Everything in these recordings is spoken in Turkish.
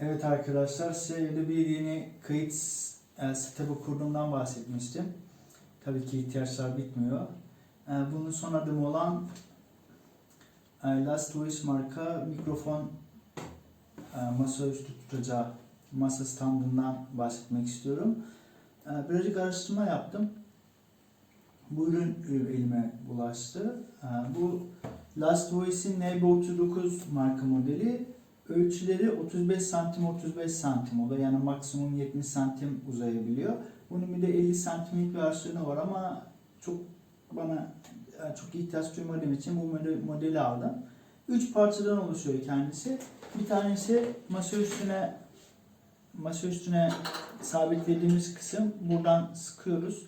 Evet arkadaşlar size bir yeni kayıt e, setup'ı kurduğumdan bahsetmiştim. Tabii ki ihtiyaçlar bitmiyor. E, bunun son adımı olan e, Last Voice marka mikrofon masaüstü tutacağı masa standından bahsetmek istiyorum. Birazcık araştırma yaptım. Bu ürün elime ulaştı. E, bu Last Voice'in NB39 marka modeli Ölçüleri 35 santim 35 santim oluyor. Yani maksimum 70 santim uzayabiliyor. Bunun bir de 50 santimlik versiyonu var ama çok bana çok ihtiyaç duymadığım için bu model- modeli aldım. 3 parçadan oluşuyor kendisi. Bir tanesi masa üstüne masa üstüne sabitlediğimiz kısım buradan sıkıyoruz.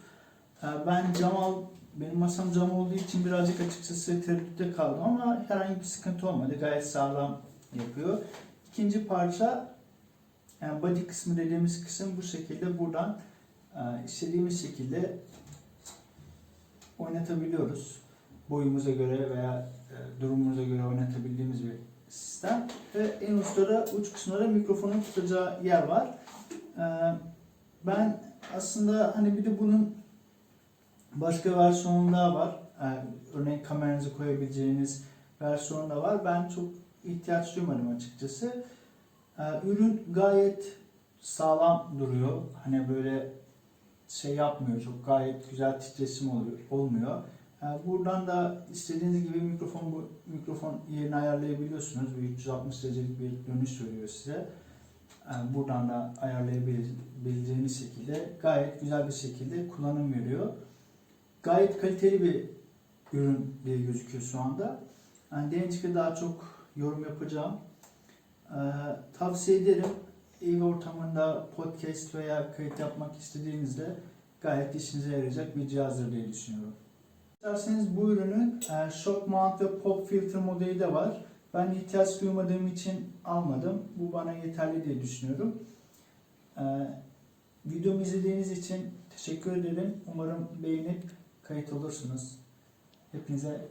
Ben cam al, benim masam cam olduğu için birazcık açıkçası tereddütte kaldım ama herhangi bir sıkıntı olmadı. Gayet sağlam yapıyor. İkinci parça yani body kısmı dediğimiz kısım bu şekilde buradan e, istediğimiz şekilde oynatabiliyoruz. Boyumuza göre veya e, durumumuza göre oynatabildiğimiz bir sistem. Ve en uçta da uç kısmında da mikrofonun tutacağı yer var. E, Ben aslında hani bir de bunun başka versiyonu daha var. E, Örneğin kameranızı koyabileceğiniz versiyonu da var. Ben çok ihtiyaç duymadım açıkçası. Ee, Ürün gayet sağlam duruyor. Hani böyle şey yapmıyor. Çok gayet güzel titreşim oluyor, olmuyor. Ee, Buradan da istediğiniz gibi mikrofon bu mikrofon yerini ayarlayabiliyorsunuz. Bir 360 derecelik bir dönüş veriyor size. Ee, Buradan da ayarlayabileceğiniz şekilde gayet güzel bir şekilde kullanım veriyor. Gayet kaliteli bir ürün diye gözüküyor şu anda. Yani Dençik'e daha çok yorum yapacağım. Ee, tavsiye ederim. Ev ortamında podcast veya kayıt yapmak istediğinizde gayet işinize yarayacak bir cihazdır diye düşünüyorum. İsterseniz bu ürünün e, shock mount ve pop filter modeli de var. Ben ihtiyaç duymadığım için almadım. Bu bana yeterli diye düşünüyorum. Ee, videomu izlediğiniz için teşekkür ederim. Umarım beğenip kayıt olursunuz. Hepinize